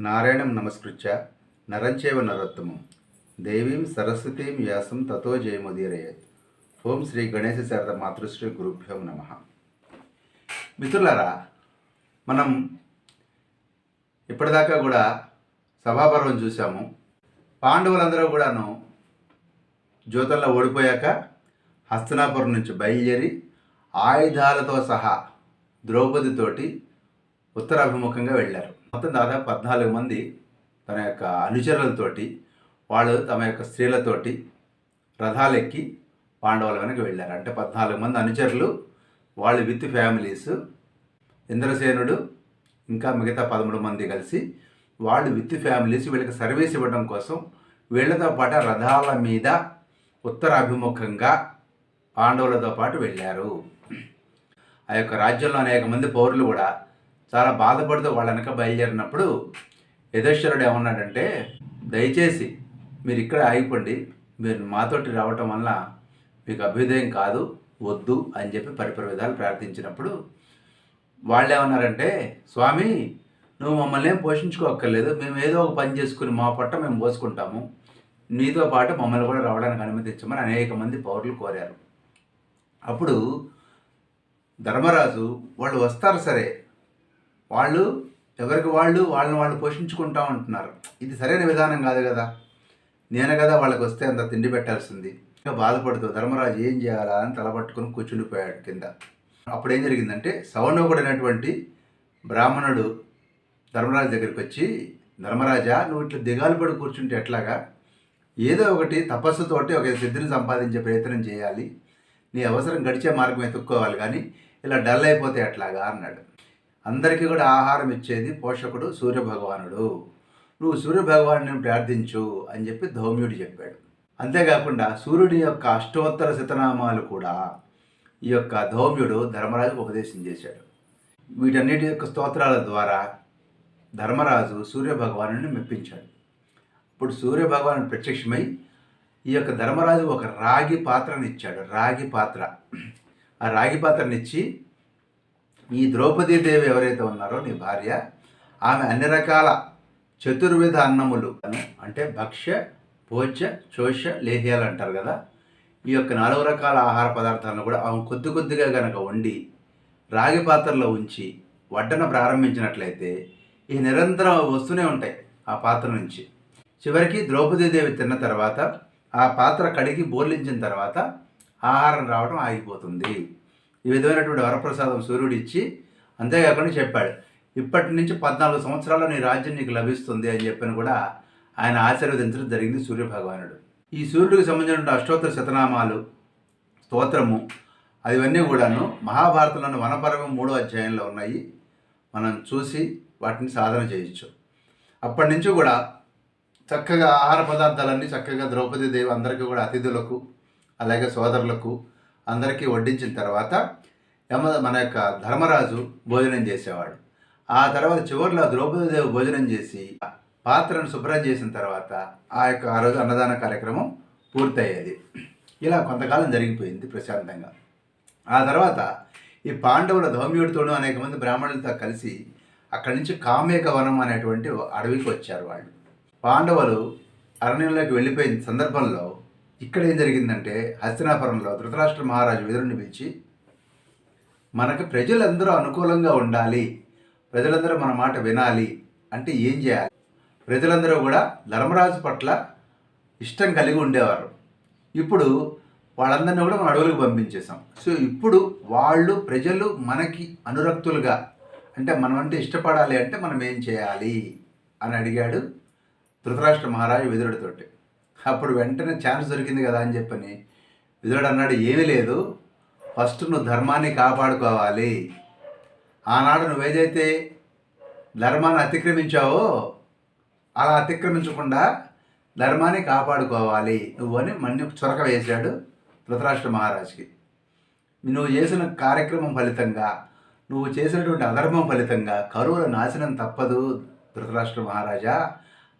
నారాయణం నమస్కృత్య నరంచేవ నరోత్తమం. దేవీం సరస్వతీం వ్యాసం తతో జయముదీరయత్. ఓం శ్రీ గణేశ శారద మాతృశ్రీ గురుభ్యం నమ. మిత్రులారా మనం ఇప్పటిదాకా కూడా సభాపర్వం చూసాము పాండవులందరూ కూడాను జ్యోతుల్లో ఓడిపోయాక హస్తనాపురం నుంచి బయలుదేరి ఆయుధాలతో సహా ద్రౌపదితోటి ఉత్తరాభిముఖంగా వెళ్ళారు. మొత్తం దాదాపు పద్నాలుగు మంది తన యొక్క అనుచరులతోటి వాళ్ళు తమ యొక్క స్త్రీలతోటి రథాలెక్కి పాండవుల వెనక వెళ్ళారు. అంటే పద్నాలుగు మంది అనుచరులు వాళ్ళు విత్ ఫ్యామిలీస్. ఇంద్రసేనుడు ఇంకా మిగతా పదమూడు మంది కలిసి వాళ్ళు విత్ ఫ్యామిలీస్ వీళ్ళకి సర్వీస్ ఇవ్వడం కోసం వీళ్ళతో పాటు రథాల మీద ఉత్తర అభిముఖంగా పాండవులతో పాటు వెళ్ళారు. ఆ యొక్క రాజ్యంలో అనేక మంది పౌరులు కూడా చాలా బాధపడుతూ వాళ్ళ వెనక బయలుదేరినప్పుడు యధేశ్వరుడు ఏమన్నాడంటే దయచేసి మీరు ఇక్కడ ఆగిపోండి. మీరు మాతోటి రావటం వల్ల మీకు అభ్యుదయం కాదు వద్దు అని చెప్పి పరిపరి విధాలు ప్రార్థించినప్పుడు వాళ్ళు ఏమన్నారంటే స్వామి నువ్వు మమ్మల్ని ఏం పోషించుకోక్కర్లేదు. మేము ఏదో ఒక పని చేసుకుని మా పొట్ట మేము పోసుకుంటాము. నీతో పాటు మమ్మల్ని కూడా రావడానికి అనుమతించమని అనేక మంది పౌరులు కోరారు. అప్పుడు ధర్మరాజు వాళ్ళు వస్తారు సరే. వాళ్ళు ఎవరికి వాళ్ళు వాళ్ళని వాళ్ళు పోషించుకుంటా ఉంటున్నారు. ఇది సరైన విధానం కాదు కదా. నేను కదా వాళ్ళకి వస్తే అంత తిండి పెట్టాల్సింది. ఇంకా బాధపడుతూ ధర్మరాజు ఏం చేయాలా అని తలపట్టుకుని కూర్చుండిపోయాడు కింద. అప్పుడు ఏం జరిగిందంటే సవనోకుడైనటువంటి బ్రాహ్మణుడు ధర్మరాజు దగ్గరికి వచ్చి ధర్మరాజా నువ్వు ఇట్లా దిగాలు పడి కూర్చుంటే ఎట్లాగా? ఏదో ఒకటి తపస్సుతోటి ఒక సిద్ధిని సంపాదించే ప్రయత్నం చేయాలి. నీ అవసరం గడిచే మార్గం ఎత్తుక్కోవాలి కానీ ఇలా డల్ అయిపోతే ఎట్లాగా? అన్నాడు. అందరికీ కూడా ఆహారం ఇచ్చేది పోషకుడు సూర్యభగవానుడు. నువ్వు సూర్యభగవాను ప్రార్థించు అని చెప్పి ధౌమ్యుడు చెప్పాడు. అంతేకాకుండా సూర్యుడి యొక్క అష్టోత్తర శతనామాలు కూడా ఈ యొక్క ధౌమ్యుడు ధర్మరాజుకు ఉపదేశం చేశాడు. వీటన్నిటి యొక్క స్తోత్రాల ద్వారా ధర్మరాజు సూర్యభగవాను మెప్పించాడు. ఇప్పుడు సూర్యభగవాను ప్రత్యక్షమై ఈ యొక్క ధర్మరాజు ఒక రాగి పాత్రని ఇచ్చాడు. రాగి పాత్ర. ఆ రాగి పాత్రనిచ్చి ఈ ద్రౌపదీదేవి ఎవరైతే ఉన్నారో నీ భార్య ఆమె అన్ని రకాల చతుర్విధ అన్నములు అంటే భక్ష్య భోజ్య చోష్య లేహ్యాలు అంటారు కదా. ఈ యొక్క నాలుగు రకాల ఆహార పదార్థాలను కూడా ఆమె కొద్ది కొద్దిగా కనుక వండి రాగి పాత్రలో ఉంచి వడ్డన ప్రారంభించినట్లయితే ఈ నిరంతరం వస్తూనే ఉంటాయి ఆ పాత్ర నుంచి. చివరికి ద్రౌపదీదేవి తిన్న తర్వాత ఆ పాత్ర కడిగి బోర్లించిన తర్వాత ఆహారం రావడం ఆగిపోతుంది. ఈ విధమైనటువంటి వరప్రసాదం సూర్యుడు ఇచ్చి అంతేకాకుండా చెప్పాడు ఇప్పటి నుంచి పద్నాలుగు సంవత్సరాల్లో నీ రాజ్యం నీకు లభిస్తుంది అని చెప్పని కూడా ఆయన ఆశీర్వదించడం జరిగింది సూర్యభగవానుడు. ఈ సూర్యుడికి సంబంధించిన అష్టోత్తర శతనామాలు స్తోత్రము అవన్నీ కూడాను మహాభారతంలోని వనపర్వం మూడో అధ్యాయంలో ఉన్నాయి. మనం చూసి వాటిని సాధన చేయొచ్చు. అప్పటి నుంచి కూడా చక్కగా ఆహార పదార్థాలన్నీ చక్కగా ద్రౌపది దేవి అందరికీ కూడా అతిథులకు అలాగే సోదరులకు అందరికీ వడ్డించిన తర్వాత యమ మన యొక్క ధర్మరాజు భోజనం చేసేవాడు. ఆ తర్వాత చివరిలో ద్రౌపదీదేవి భోజనం చేసి పాత్రను శుభ్రం చేసిన తర్వాత ఆ యొక్క ఆ రోజు అన్నదాన కార్యక్రమం పూర్తయ్యేది. ఇలా కొంతకాలం జరిగిపోయింది ప్రశాంతంగా. ఆ తర్వాత ఈ పాండవుల ధౌమ్యుడితోనూ అనేక మంది బ్రాహ్మణులతో కలిసి అక్కడి నుంచి కామేక వనం అనేటువంటి అడవికి వచ్చారు వాళ్ళు. పాండవులు అరణ్యంలోకి వెళ్ళిపోయిన సందర్భంలో ఇక్కడ ఏం జరిగిందంటే హస్తినాపురంలో ధృతరాష్ట్ర మహారాజు వెదురుని పిలిచి మనకు ప్రజలందరూ అనుకూలంగా ఉండాలి. ప్రజలందరూ మన మాట వినాలి. అంటే ఏం చేయాలి? ప్రజలందరూ కూడా ధర్మరాజు పట్ల ఇష్టం కలిగి ఉండేవారు. ఇప్పుడు వాళ్ళందరినీ కూడా మనం అడవులకు పంపించేసాం సో ఇప్పుడు వాళ్ళు ప్రజలు మనకి అనురక్తులుగా అంటే మనం అంటే ఇష్టపడాలి అంటే మనం ఏం చేయాలి? అని అడిగాడు ధృతరాష్ట్ర మహారాజు వెదురుడితోటి. అప్పుడు వెంటనే ఛాన్స్ దొరికింది కదా అని చెప్పని విదురుడు అన్నాడు ఏమీ లేదు. ఫస్ట్ నువ్వు ధర్మాన్ని కాపాడుకోవాలి. ఆనాడు నువ్వేదైతే ధర్మాన్ని అతిక్రమించావో అలా అతిక్రమించకుండా ధర్మాన్ని కాపాడుకోవాలి. నువ్వు అని మన్ని చొరక వేశాడు ధృతరాష్ట్ర మహారాజుకి. నువ్వు చేసిన కార్యక్రమం ఫలితంగా నువ్వు చేసినటువంటి అధర్మం ఫలితంగా కరువుల నాశనం తప్పదు ధృతరాష్ట్ర మహారాజా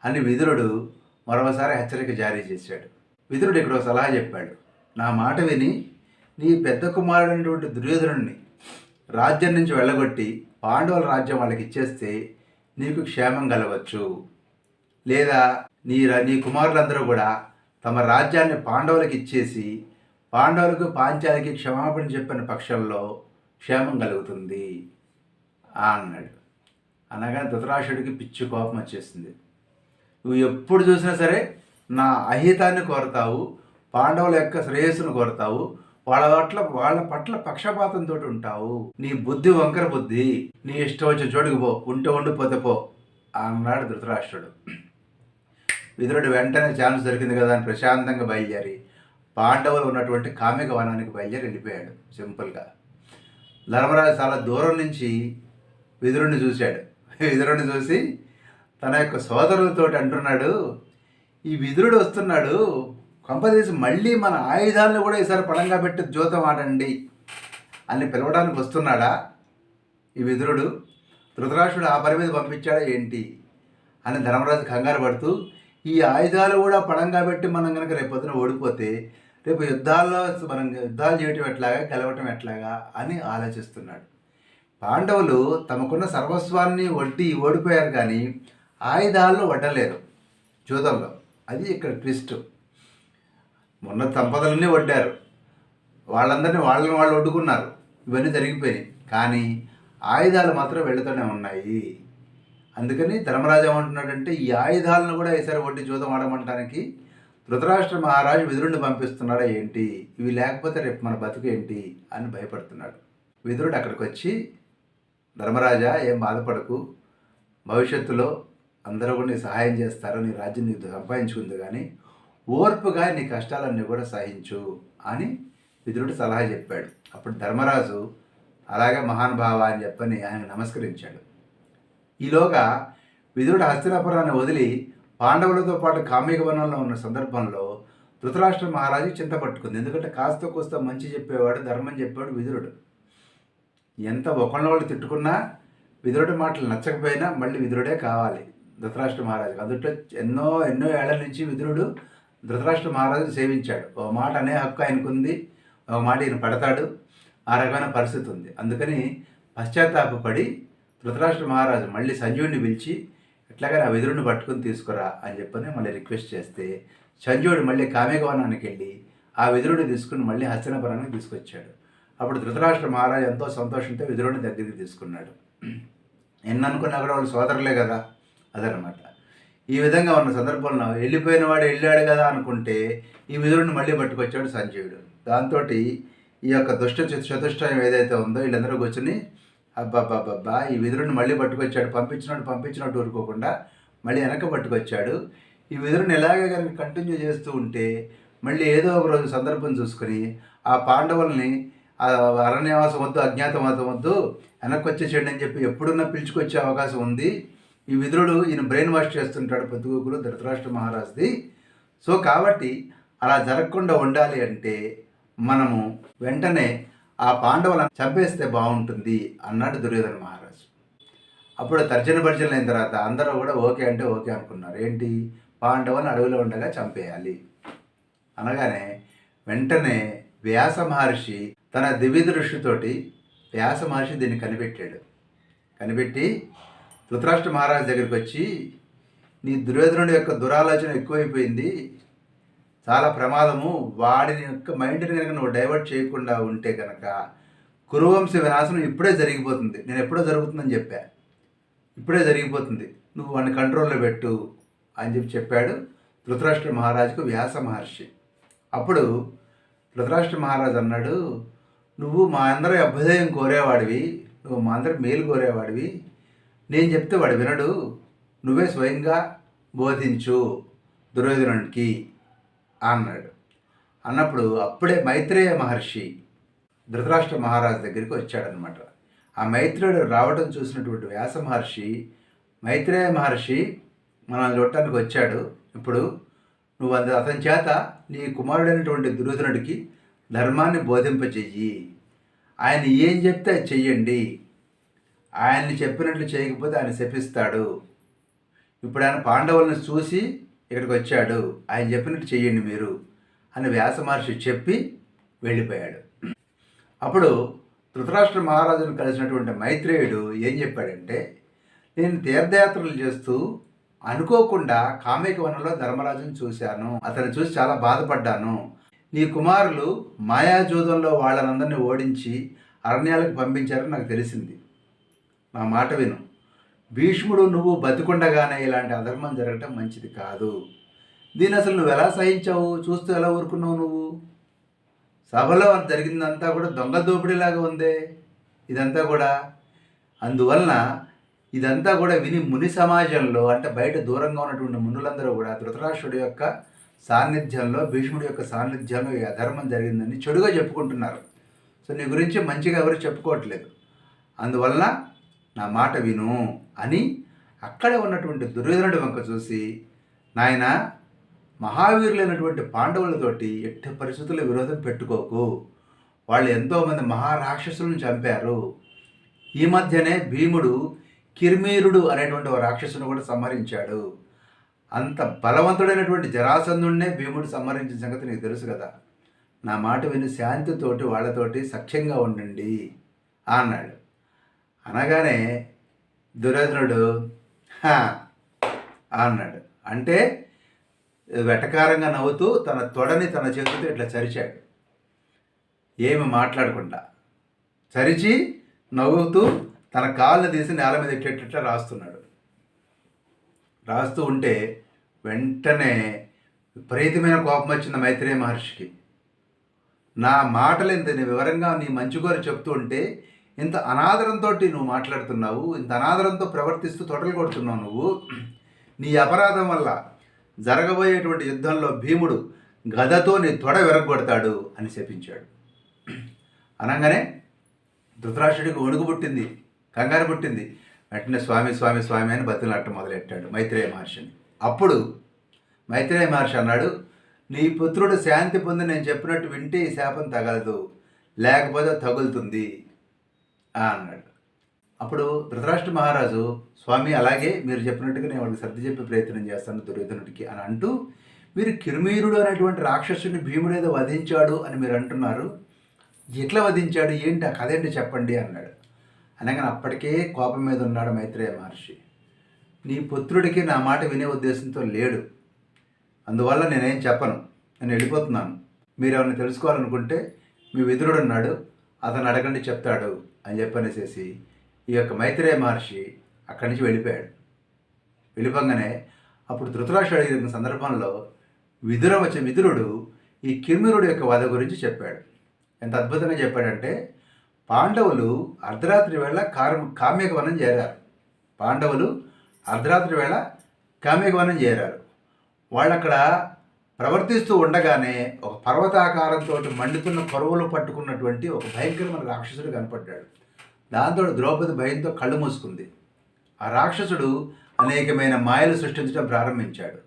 అని విదురుడు మరోసారి హెచ్చరిక జారీ చేశాడు. విదురుడు ఇక్కడ సలహా చెప్పాడు. నా మాట విని నీ పెద్ద కుమారుడైనటువంటి దుర్యోధనుడిని రాజ్యం నుంచి వెళ్ళగొట్టి పాండవుల రాజ్యం వాళ్ళకి ఇచ్చేస్తే నీకు క్షేమం కలవచ్చు లేదా నీ నీ కుమారులందరూ కూడా తమ రాజ్యాన్ని పాండవులకు ఇచ్చేసి పాండవులకు పాంచాలకి క్షమాపణ చెప్పిన పక్షంలో క్షేమం కలుగుతుంది. అన్నాడు. అనగానే ధృతరాష్ట్రుడికి పిచ్చి కోపం వచ్చేసింది. నువ్వు ఎప్పుడు చూసినా సరే నా అహితాన్ని కోరతావు పాండవుల యొక్క శ్రేయస్సును కోరతావు వాళ్ళ పట్ల వాళ్ళ పట్ల పక్షపాతంతో ఉంటావు. నీ బుద్ధి వంకర బుద్ధి నీ ఇష్టం వచ్చిన చోటుకు పో ఉంటే ఉండిపోతే పో అన్నాడు ధృతరాష్ట్రుడు. విదురుడు వెంటనే ఛాన్స్ దొరికింది కదా అని ప్రశాంతంగా బయలుదేరి పాండవులు ఉన్నటువంటి కామిక వనానికి బయలుదేరి వెళ్ళిపోయాడు. సింపుల్గా ధర్మరాజు చాలా దూరం నుంచి విదురుణ్ణి చూశాడు. విదురుణ్ణి చూసి తన యొక్క సోదరులతో అంటున్నాడు ఈ విదురుడు వస్తున్నాడు కొంపదీసి మళ్ళీ మన ఆయుధాలను కూడా ఈసారి పడంగా పెట్టి జూతం ఆడండి అని పిలవడానికి వస్తున్నాడా ఈ విదురుడు? ధృతరాష్ట్రుడు ఆ పని మీద పంపించాడా ఏంటి? అని ధర్మరాజు కంగారు పడుతూ ఈ ఆయుధాలు కూడా పడంగా పెట్టి మనం కనుక రేపు పొద్దున ఓడిపోతే రేపు యుద్ధాల్లో మనం యుద్ధాలు చేయటం ఎట్లాగా గెలవటం ఎట్లాగా? అని ఆలోచిస్తున్నాడు. పాండవులు తమకున్న సర్వస్వాన్ని వడ్డీ ఓడిపోయారు కానీ ఆయుధాలను వడ్డలేరు జూదంలో. అది ఇక్కడ ట్విస్ట్. మొన్న సంపదలన్నీ వడ్డారు. వాళ్ళందరినీ వాళ్ళని వాళ్ళు వడ్డుకున్నారు. ఇవన్నీ జరిగిపోయినాయి. కానీ ఆయుధాలు మాత్రం వెళుతూనే ఉన్నాయి. అందుకని ధర్మరాజు ఏమంటున్నాడంటే ఈ ఆయుధాలను కూడా వేసారు వడ్డీ జూదం ఆడమంటానికి ధృతరాష్ట్ర మహారాజు విదురుడిని పంపిస్తున్నాడా ఏంటి? ఇవి లేకపోతే రేపు మన బతుకు ఏంటి? అని భయపడుతున్నాడు. విదురుడు అక్కడికి వచ్చి ధర్మరాజా ఏం బాధపడకు. భవిష్యత్తులో అందరూ కూడా నీకు సహాయం చేస్తారు నీ రాజ్యం నీకు సంపాదించుకుంది కానీ ఓర్పుగా నీ కష్టాలన్నీ కూడా సహించు అని విదురుడు సలహా చెప్పాడు. అప్పుడు ధర్మరాజు అలాగే మహానుభావ అని చెప్పని ఆయన నమస్కరించాడు. ఈలోగా విదురుడు హస్తినాపురాన్ని వదిలి పాండవులతో పాటు కామిక వనంలో ఉన్న సందర్భంలో ధృతరాష్ట్ర మహారాజు చింత పట్టుకుంది. ఎందుకంటే కాస్త కోస్త మంచి చెప్పేవాడు ధర్మం చెప్పేవాడు విదురుడు. ఎంత ఒకళ్ళ వాళ్ళు తిట్టుకున్నా విదురుడి మాటలు నచ్చకపోయినా మళ్ళీ విదురుడే కావాలి. ధృతరాష్ట్ర మహారాజు. అందుట్లో ఎన్నో ఎన్నో ఏళ్ళ నుంచి విదురుడు ధృతరాష్ట్ర మహారాజు సేవించాడు. ఒక మాట అనే హక్కు ఆయనకుంది. ఒక మాట ఈయన పడతాడు. ఆ రకమైన పరిస్థితి ఉంది. అందుకని పశ్చాత్తాపడి ధృతరాష్ట్ర మహారాజు మళ్ళీ సంజయుడిని పిలిచి ఎట్లాగైనా ఆ విదురుని పట్టుకుని తీసుకురా అని చెప్పని మళ్ళీ రిక్వెస్ట్ చేస్తే సంజయుడు మళ్ళీ కామేగవనానికి వెళ్ళి ఆ విదురుని తీసుకుని మళ్ళీ హస్తినాపురానికి తీసుకొచ్చాడు. అప్పుడు ధృతరాష్ట్ర మహారాజు ఎంతో సంతోషంతో విదురుని దగ్గరికి తీసుకున్నాడు. ఎన్ననుకున్నా కూడా వాళ్ళు సోదరులే కదా. అదనమాట. ఈ విధంగా ఉన్న సందర్భంలో వెళ్ళిపోయిన వాడు వెళ్ళాడు కదా అనుకుంటే ఈ విదురుని మళ్ళీ పట్టుకొచ్చాడు సంజయుడు. దాంతో ఈ యొక్క దుష్ట చతు- చతుష్టయం ఏదైతే ఉందో వీళ్ళందరూ కూర్చొని అబ్బాబ్బాబ్బా ఈ విదురుని మళ్ళీ పట్టుకొచ్చాడు పంపించినట్టు పంపించినట్టు ఊరుకోకుండా మళ్ళీ వెనక పట్టుకొచ్చాడు. ఈ విదురుని ఎలాగే కనుక కంటిన్యూ చేస్తూ ఉంటే మళ్ళీ ఏదో ఒక రోజు సందర్భం చూసుకుని ఆ పాండవుల్ని ఆ అరణ్యవాసం వద్దు అజ్ఞాతవాసం వద్దు వెనక్కి వచ్చేసేయండి అని చెప్పి ఎప్పుడున్నా పిలుచుకొచ్చే అవకాశం ఉంది. ఈ విదురుడు ఈయన బ్రెయిన్ వాష్ చేస్తుంటాడు పొద్దుగోకులు ధృతరాష్ట్ర మహారాజుది. సో కాబట్టి అలా జరగకుండా ఉండాలి అంటే మనము వెంటనే ఆ పాండవులను చంపేస్తే బాగుంటుంది అన్నాడు దుర్యోధన మహారాజు. అప్పుడు తర్జన భర్జన అయిన తర్వాత అందరూ కూడా ఓకే అంటే ఓకే అనుకున్నారు. ఏంటి? పాండవులను అడవిలో ఉండగా చంపేయాలి. అనగానే వెంటనే వ్యాస మహర్షి తన దివ్య దృష్టితోటి వ్యాస మహర్షి దీన్ని కనిపెట్టాడు. కనిపెట్టి ధృతరాష్ట్ర మహారాజు దగ్గరికి వచ్చి నీ దుర్యోధనుడి యొక్క దురాలోచన ఎక్కువైపోయింది. చాలా ప్రమాదము. వాడిని యొక్క మైండ్ని కనుక నువ్వు డైవర్ట్ చేయకుండా ఉంటే కనుక కురువంశ వినాశనం ఇప్పుడే జరిగిపోతుంది. నేను ఎప్పుడో జరుగుతుందని చెప్పా. ఇప్పుడే జరిగిపోతుంది. నువ్వు వాడిని కంట్రోల్లో పెట్టు అని చెప్పి చెప్పాడు ధృతరాష్ట్ర మహారాజుకు వ్యాస మహర్షి. అప్పుడు ధృతరాష్ట్ర మహారాజు అన్నాడు నువ్వు మా అందరి అభ్యుదయం కోరేవాడివి. నువ్వు మా అందరి మేలు కోరేవాడివి. నేను చెప్తే వాడు వినడు. నువ్వే స్వయంగా బోధించు దుర్యోధనుడికి అన్నాడు. అన్నప్పుడు అప్పుడే మైత్రేయ మహర్షి ధృతరాష్ట్ర మహారాజు దగ్గరికి వచ్చాడనమాట ఆ మైత్రేయుడు రావడం చూసినటువంటి వ్యాస మహర్షి మైత్రేయ మహర్షి మనల్ని చూడటానికి వచ్చాడు. ఇప్పుడు నువ్వు అంత అతని చేత నీ కుమారుడైనటువంటి దుర్యోధనుడికి ధర్మాన్ని బోధింపచేయి ఆయన ఏం చెప్తే చెయ్యండి. ఆయన్ని చెప్పినట్లు చేయకపోతే ఆయన శపిస్తాడు. ఇప్పుడు ఆయన పాండవులను చూసి ఇక్కడికి వచ్చాడు. ఆయన చెప్పినట్టు చెయ్యండి మీరు అని వ్యాస మహర్షి చెప్పి వెళ్ళిపోయాడు. అప్పుడు ధృతరాష్ట్ర మహారాజును కలిసినటువంటి మైత్రేయుడు ఏం చెప్పాడంటే నేను తీర్థయాత్రలు చేస్తూ అనుకోకుండా కామిక వనంలో ధర్మరాజుని చూశాను. అతను చూసి చాలా బాధపడ్డాను. నీ కుమారులు మాయాజూదంలో వాళ్ళనందరినీ ఓడించి అరణ్యాలకు పంపించారని నాకు తెలిసింది. నా మాట విను. భీష్ముడు నువ్వు బతికుండగానే ఇలాంటి అధర్మం జరగటం మంచిది కాదు. దీని అసలు నువ్వు ఎలా సహించావు? చూస్తూ ఎలా ఊరుకున్నావు నువ్వు? సభలో జరిగిందంతా కూడా దొంగ దోపిడీలాగా ఉందే. ఇదంతా కూడా. అందువలన ఇదంతా కూడా విని ముని సమాజంలో అంటే బయట దూరంగా ఉన్నటువంటి మునులందరూ కూడా ధృతరాష్ట్రుడి యొక్క సాన్నిధ్యంలో భీష్ముడి యొక్క సాన్నిధ్యంలో ఈ అధర్మం జరిగిందని చెడుగా చెప్పుకుంటున్నారు. సో నీ గురించి మంచిగా ఎవరు చెప్పుకోవట్లేదు. అందువలన నా మాట విను అని అక్కడే ఉన్నటువంటి దుర్యోధనుడి వంక చూసి నాయన మహావీరులైనటువంటి పాండవులతోటి ఎట్టి పరిస్థితుల్లో విరోధం పెట్టుకోకు. వాళ్ళు ఎంతోమంది మహారాక్షసులను చంపారు. ఈ మధ్యనే భీముడు కిర్మీరుడు అనేటువంటి ఒక రాక్షసుని కూడా సంహరించాడు. అంత బలవంతుడైనటువంటి జరాసంధుడినే భీముడు సంహరించిన సంగతి నీకు తెలుసు కదా. నా మాట విని శాంతితోటి వాళ్ళతోటి సఖ్యంగా ఉండండి అన్నాడు. అనగానే దుర్యోధనుడు "హా" అన్నాడు. అంటే వెటకారంగా నవ్వుతూ తన తొడని తన చేతితో ఇట్లా చరిచాడు. ఏమి మాట్లాడకుండా చరిచి నవ్వుతూ తన కాళ్ళు తీసి నేల మీద ఇట్లా రాస్తున్నాడు. రాస్తూ ఉంటే వెంటనే విపరీతమైన కోపం వచ్చింది మైత్రేయ మహర్షికి. నా మాటలు ఇంత వివరంగా నీ మంచి కోరి చెప్తూ ఉంటే ఇంత అనాదరంతో నువ్వు మాట్లాడుతున్నావు ఇంత అనాదరంతో ప్రవర్తిస్తూ తొడలు కొడుతున్నావు నువ్వు. నీ అపరాధం వల్ల జరగబోయేటువంటి యుద్ధంలో భీముడు గదతో నీ తొడ విరగొడతాడు అని శపించాడు. అనగానే ధృతరాష్ట్రుడికి వణుకు పుట్టింది కంగారు పుట్టింది. వెంటనే స్వామి స్వామి స్వామి అని బతులాట మొదలెట్టాడు మైత్రేయ మహర్షిని. అప్పుడు మైత్రేయ మహర్షి అన్నాడు నీ పుత్రుడు శాంతి పొంది నేను చెప్పినట్టు వింటే ఈ శాపం తగలదు లేకపోతే తగులుతుంది. అన్నాడు. అప్పుడు ధృతరాష్ట్ర మహారాజు స్వామి అలాగే మీరు చెప్పినట్టుగా నేను వాళ్ళకి సర్ది చెప్పే ప్రయత్నం చేస్తాను దుర్యోధనుడికి అని అంటూ మీరు కిరుమీరుడు అనేటువంటి రాక్షసుని భీముడు ఏదో వధించాడు అని మీరు అంటున్నారు. ఎట్లా వధించాడు? ఏంటి? ఆ కథ ఏంటి చెప్పండి అన్నాడు. అనగానే అప్పటికే కోపం మీద ఉన్నాడు మైత్రేయ మహర్షి. నీ పుత్రుడికి నా మాట వినే ఉద్దేశంతో లేడు. అందువల్ల నేనేం చెప్పను. నేను వెళ్ళిపోతున్నాను. మీరు ఎవరిని తెలుసుకోవాలనుకుంటే మీ విదురుడు ఉన్నాడు. అతను అడగండి చెప్తాడు. అని చెప్పనేసేసి ఈ యొక్క మైత్రేయ మహర్షి అక్కడి నుంచి వెళ్ళిపోయాడు. వెళ్ళిపోగానే అప్పుడు ధృతరాష్ట్రుడు అడిగిన సందర్భంలో విదుర వచ్చే మిదురుడు ఈ కిర్మిరుడు యొక్క వధ గురించి చెప్పాడు. ఎంత అద్భుతంగా చెప్పాడంటే పాండవులు అర్ధరాత్రి వేళ కార్ కామ్యకవనం చేరారు. పాండవులు అర్ధరాత్రి వేళ కామ్యకవనం చేరారు. వాళ్ళు అక్కడ ప్రవర్తిస్తూ ఉండగానే ఒక పర్వతాకారంతో మండుతున్న పరువులు పట్టుకున్నటువంటి ఒక భయంకరమైన రాక్షసుడు కనపడ్డాడు. దాంతో ద్రౌపది భయంతో కళ్ళు మూసుకుంది. ఆ రాక్షసుడు అనేకమైన మాయలు సృష్టించడం ప్రారంభించాడు.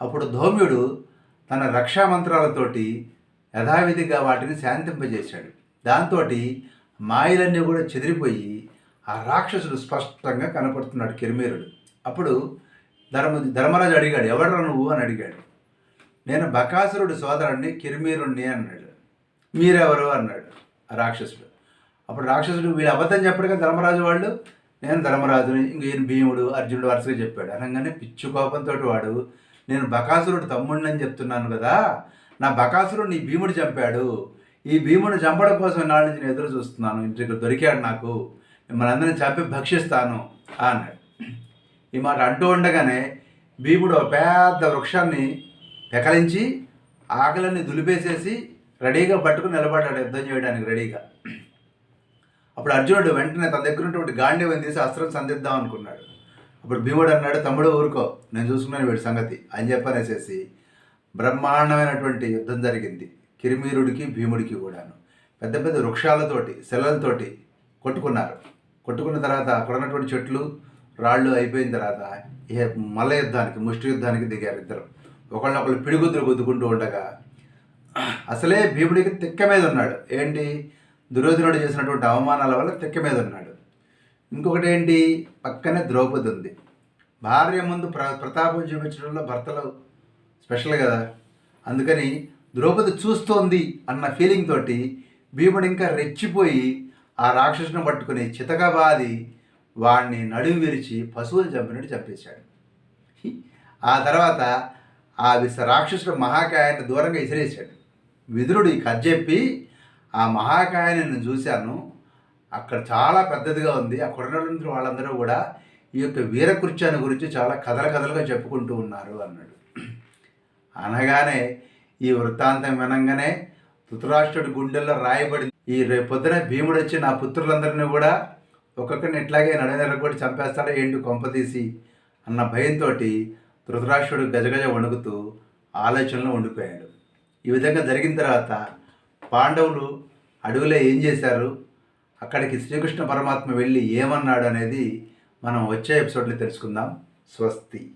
అప్పుడు ధౌమ్యుడు తన రక్షా మంత్రాలతోటి యథావిధిగా వాటిని శాంతింపజేశాడు. దాంతో మాయలన్నీ కూడా చెదిరిపోయి ఆ రాక్షసుడు స్పష్టంగా కనపడుతున్నాడు కిరిమీరుడు. అప్పుడు ధర్మ ధర్మరాజు అడిగాడు ఎవడరా నువ్వు? అని అడిగాడు. నేను బకాసురుడు సోదరుడిని కిరిమీరుణ్ణి అన్నాడు. మీరెవరు? అన్నాడు రాక్షసుడు. అప్పుడు రాక్షసుడు వీళ్ళు అబద్ధం చెప్పడుగా ధర్మరాజు వాళ్ళు? నేను ధర్మరాజుని ఇంక ఈయన భీముడు అర్జునుడు వరుసగా చెప్పాడు. అనగానే పిచ్చి కోపంతో వాడు నేను బకాసురుడు తమ్ముడిని అని చెప్తున్నాను కదా నా బకాసురుడు నీ భీముడు చంపాడు. ఈ భీముడు చంపడం కోసం నాడు నుంచి నేను ఎదురు చూస్తున్నాను. ఇంటికి దొరికాడు నాకు. మిమ్మల్ని అందరిని చంపి భక్షిస్తాను అన్నాడు. ఈ మాట అంటూ ఉండగానే భీముడు ఒక పెద్ద వృక్షాన్ని పెకలించి ఆకలిని దులిపేసేసి రెడీగా పట్టుకుని నిలబడ్డాడు యుద్ధం చేయడానికి రెడీగా. అప్పుడు అర్జునుడు వెంటనే తన దగ్గర ఉన్నటువంటి గాంధీవం తీసి అస్త్రం సంధిద్దాం అనుకున్నాడు. అప్పుడు భీముడు అన్నాడు తమ్ముడు ఊరుకో నేను చూసుకున్నాను వీడి సంగతి అని చెప్పనేసేసి బ్రహ్మాండమైనటువంటి యుద్ధం జరిగింది కిరిమీరుడికి భీముడికి కూడాను. పెద్ద పెద్ద వృక్షాలతోటి శిలలతోటి కొట్టుకున్నారు. కొట్టుకున్న తర్వాత అక్కడ ఉన్నటువంటి చెట్లు రాళ్ళు అయిపోయిన తర్వాత ఏ మల్ల యుద్ధానికి ముష్టి యుద్ధానికి దిగారు ఇద్దరు. ఒకళ్ళొకళ్ళు పిడిగుద్దులు గుద్దుకుంటూ ఉండగా అసలే భీముడికి తిక్క మీద ఉన్నాడు. ఏంటి? దుర్యోధనుడు చేసినటువంటి అవమానాల వల్ల తిక్క మీద ఉన్నాడు. ఇంకొకటి ఏంటి? పక్కనే ద్రౌపది ఉంది. భార్య ముందు ప్ర ప్రతాపం చూపించడంలో భర్తలు స్పెషల్ కదా. అందుకని ద్రౌపది చూస్తోంది అన్న ఫీలింగ్ తోటి భీముడు ఇంకా రెచ్చిపోయి ఆ రాక్షసుని పట్టుకుని చితకబాది వాడిని నడుము విరిచి పశువులు చంపినట్టు చంపేశాడు. ఆ తర్వాత ఆ విశ్వ రాక్షసుడు మహాకాయాన్ని దూరంగా ఇసిరేశాడు. విదురుడు ఈ కథ చెప్పి ఆ మహాకాయాన్ని నేను చూశాను. అక్కడ చాలా పెద్దదిగా ఉంది. అక్కడ ఉన్నటువంటి వాళ్ళందరూ కూడా ఈ యొక్క వీరకృత్యాన్ని గురించి చాలా కథల కథలుగా చెప్పుకుంటూ ఉన్నారు అన్నాడు. అనగానే ఈ వృత్తాంతం వినంగానే ధృతరాష్ట్రుడి గుండెల్లో రాయబడి ఈ రేపు పొద్దున భీముడు వచ్చి నా పుత్రులందరినీ కూడా ఒక్కొక్కరిని ఇట్లాగే నడనెర కూడా చంపేస్తాడో. ఏంటి కొంపతీసి అన్న భయంతో ధృతరాష్ట్రుడు గజగజ వణుకుతూ ఆలోచనలో ఉండిపోయాడు. ఈ విధంగా జరిగిన తర్వాత పాండవులు అడవిలో ఏం చేశారు? అక్కడికి శ్రీకృష్ణ పరమాత్మ వెళ్ళి ఏమన్నాడు అనేది మనం వచ్చే ఎపిసోడ్లో తెలుసుకుందాం. స్వస్తి.